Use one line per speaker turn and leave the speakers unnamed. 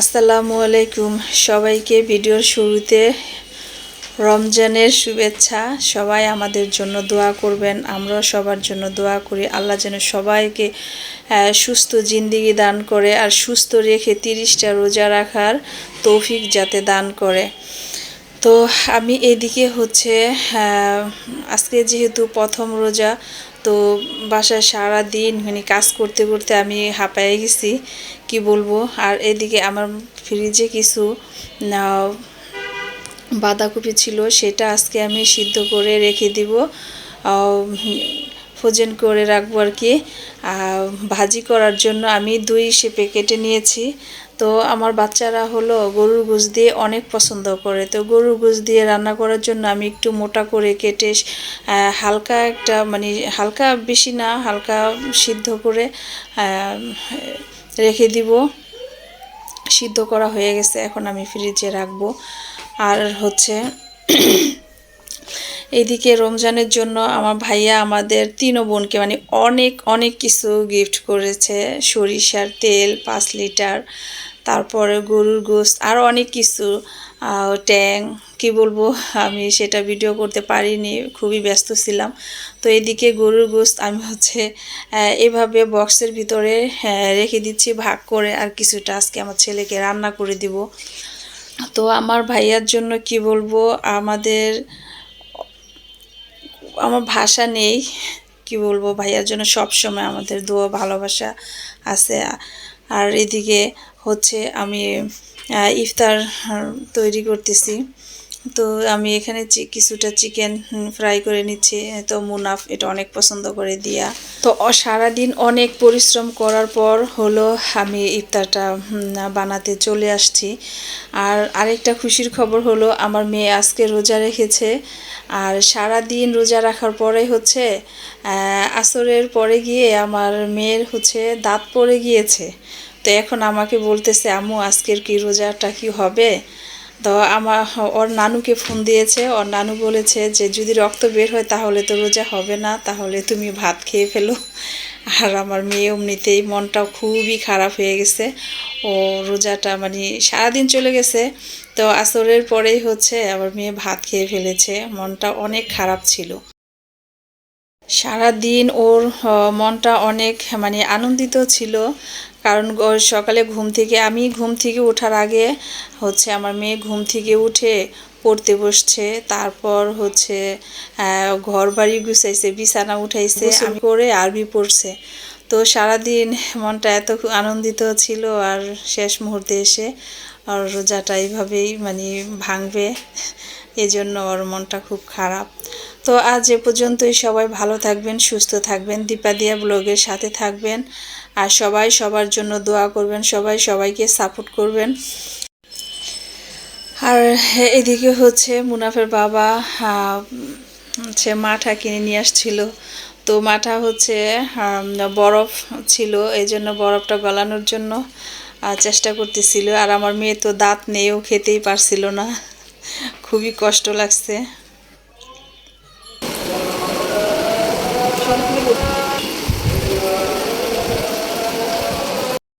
আসসালামু আলাইকুম। সবাইকে ভিডিওর শুরুতে রমজানের শুভেচ্ছা। সবাই আমাদের জন্য দোয়া করবেন। আমরা সবার জন্য দোয়া করি। আল্লাহ যেন সবাইকে সুস্থ জিন্দিগি দান করে আর সুস্থ রেখে তিরিশটা রোজা রাখার তৌফিক যাতে দান করে। তো আমি এদিকে হচ্ছে আজকে যেহেতু প্রথম রোজা, তো বাসায় সারা দিন মানে কাজ করতে করতে আমি হাঁপায়ে গেছি, কি বলব? আর এদিকে আমার ফ্রিজে কিছু বাঁধাকপি ছিল, সেটা আজকে আমি সিদ্ধ করে রেখে দিব। ফোজেন করে রাখব আর কি। ভাজি করার জন্য আমি দুই শেপে কেটে নিয়েছি। তো আমার বাচ্চারা হলো গরুর গোশ দিয়ে অনেক পছন্দ করে। তো গরুর গোশ দিয়ে রান্না করার জন্য আমি একটু মোটা করে কেটে হালকা একটা মানে হালকা বেশি না, হালকা সিদ্ধ করে রেখে দিব। সিদ্ধ করা হয়ে গেছে, এখন আমি ফ্রিজে রাখব। আর হচ্ছে এদিকে রমজানের জন্য আমার ভাইয়া আমাদের তিনও বোনকে মানে অনেক অনেক কিছু গিফট করেছে। সরিষার তেল, পাঁচ লিটার, তারপরে গরুর গোস্ত, আরও অনেক কিছু। ট্যাং, কি বলব, আমি সেটা ভিডিও করতে পারিনি, খুবই ব্যস্ত ছিলাম। তো এদিকে গরুর গোস্ত আমি হচ্ছে এভাবে বক্সের ভিতরে রেখে দিচ্ছি, ভাগ করে আর কিছুটা আজকে আমার ছেলেকে রান্না করে দিব। তো আমার ভাইয়ার জন্য কি বলব, আমাদের আমার ভাষা নেই, কি বলব ভাইয়ার জন্য সব সময় আমাদের দোয়া, ভালোবাসা আছে। আর এদিকে হচ্ছে আমি ইফতার তৈরি করতেছি। তো আমি এখানে কিছুটা চিকেন ফ্রাই করে নিচ্ছি। তো মুনাফ এটা অনেক পছন্দ করে দিয়া। তো সারাদিন অনেক পরিশ্রম করার পর হলো আমি ইফতারটা বানাতে চলে আসছি। আর আরেকটা খুশির খবর হলো আমার মেয়ে আজকে রোজা রেখেছে। আর সারা দিন রোজা রাখার পরে হচ্ছে আসরের পরে গিয়ে আমার মেয়ের হচ্ছে দাঁত পড়ে গিয়েছে। তো এখন আমাকে বলতেছে, আম্মু, আজকের কি রোজাটা কি হবে? তো আমার ওর নানুকে ফোন দিয়েছে। ওর নানু বলেছে যে, যদি রক্ত বের হয় তাহলে তো রোজা হবে না, তাহলে তুমি ভাত খেয়ে ফেলো। আর আমার মেয়ে অমনিতেই মনটাও খুবই খারাপ হয়ে গেছে। ও রোজাটা মানে সারাদিন চলে গেছে। তো আসরের পরেই হচ্ছে আমার মেয়ে ভাত খেয়ে ফেলেছে। মনটা অনেক খারাপ ছিল। সারাদিন ওর মনটা অনেক মানে আনন্দিত ছিল। কারণ সকালে ঘুম থেকে আমি ঘুম থেকে ওঠার আগে হচ্ছে আমার মেয়ে ঘুম থেকে উঠে পড়তে বসছে। তারপর হচ্ছে ঘর বাড়ি গুছাইছে বিছানা উঠাইছে আমি করে আরবি পড়ছে। তো সারাদিন মনটা এত আনন্দিত ছিল আর শেষ মুহূর্তে এসে আর রোজাটা এইভাবেই মানে ভাঙবে। এজন্য ওর মনটা খুব খারাপ। তো আজ এ পর্যন্তই। সবাই ভালো থাকবেন, সুস্থ থাকবেন। দীপাদিয়া ব্লগের সাথে থাকবেন। আর সবাই সবার জন্য দোয়া করবেন, সবাই সবাইকে সাপোর্ট করবেন। আর এদিকে হচ্ছে মুনাফের বাবা হচ্ছে মাঠা কিনে নিয়ে আসছিল। তো মাঠা হচ্ছে বরফ ছিল এই জন্য বরফটা গলানোর জন্য চেষ্টা করতেছিল। আর আমার মেয়ে তো দাঁত নেই, ও খেতেই পারছিল না। খুবই কষ্ট লাগছে।